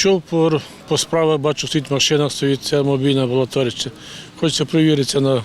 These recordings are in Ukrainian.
Що по, по справах бачу, стоїть машина, стоїть ця мобільна амбулаторія. Хочеться перевіритися на,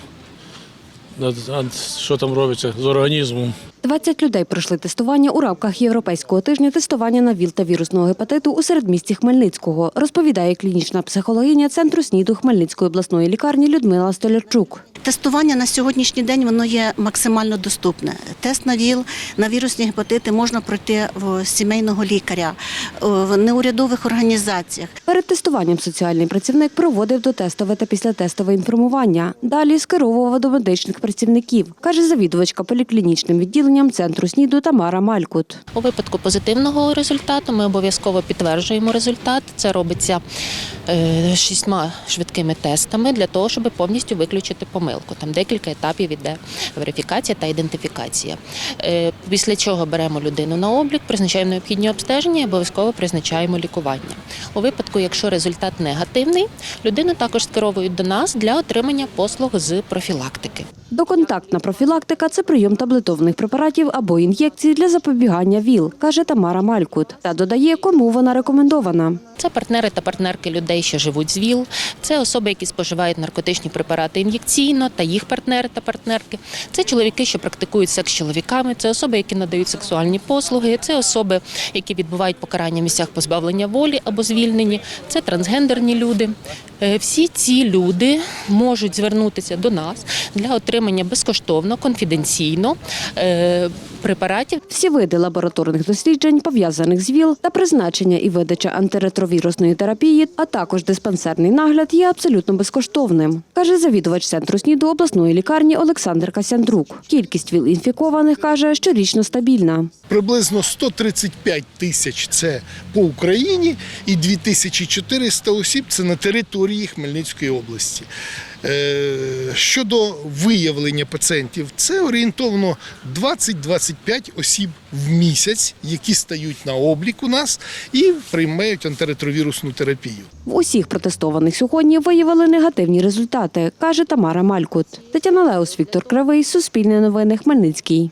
на, на що там робиться з організмом. 20 людей пройшли тестування у рамках Європейського тижня тестування на ВІЛ та вірусного гепатиту у середмісті Хмельницького, розповідає клінічна психологиня Центру СНІДу Хмельницької обласної лікарні Людмила Столярчук. Тестування на сьогоднішній день воно є максимально доступне. Тест на ВІЛ, на вірусні гепатити можна пройти в сімейного лікаря, в неурядових організаціях. Перед тестуванням соціальний працівник проводив дотестове та післятестове інформування. Далі скеровував до медичних працівників, каже завідувачка поліклінічним відділенням центру СНІДу Тамара Малькут. У випадку позитивного результату ми обов'язково підтверджуємо результат. Це робиться е, шістьма швидкими тестами для того, щоб повністю виключити помилку. Там декілька етапів іде верифікація та ідентифікація. Е, Після чого беремо людину на облік, призначаємо необхідні обстеження і обов'язково призначаємо лікування. У випадку, якщо результат негативний, людину також скеровують до нас для отримання послуг з профілактики. Доконтактна профілактика це прийом таблетованих препаратів або ін'єкцій для запобігання ВІЛ, каже Тамара Малькут. Та додає, кому вона рекомендована. Це партнери та партнерки людей, що живуть з ВІЛ, це особи, які споживають наркотичні препарати ін'єкційно, та їх партнери та партнерки. Це чоловіки, що практикують секс з чоловіками, це особи, які надають сексуальні послуги, це особи, які відбувають покарання в місцях позбавлення волі або звільнені, це трансгендерні люди. Е, Всі ці люди можуть звернутися до нас для отримання безкоштовно, конфіденційно е, препаратів Всі види лабораторних досліджень, пов'язаних з ВІЛ та призначення і видача антиретровірусної терапії, а також диспансерний нагляд є абсолютно безкоштовним, каже завідувач центру СНІДу обласної лікарні Олександр Касяндрук. Кількість ВІЛ-інфікованих, каже, щорічно стабільна. Приблизно 135 тисяч це по Україні і 2400 осіб це на території Хмельницької області. Е, Щодо виявлення пацієнтів, це орієнтовно 20-25 осіб в місяць, які стають на облік у нас і приймають антиретровірусну терапію. В усіх протестованих сьогодні виявили негативні результати, каже Тамара Малькут. Тетяна Леус, Віктор Кривий, Суспільне новини, Хмельницький.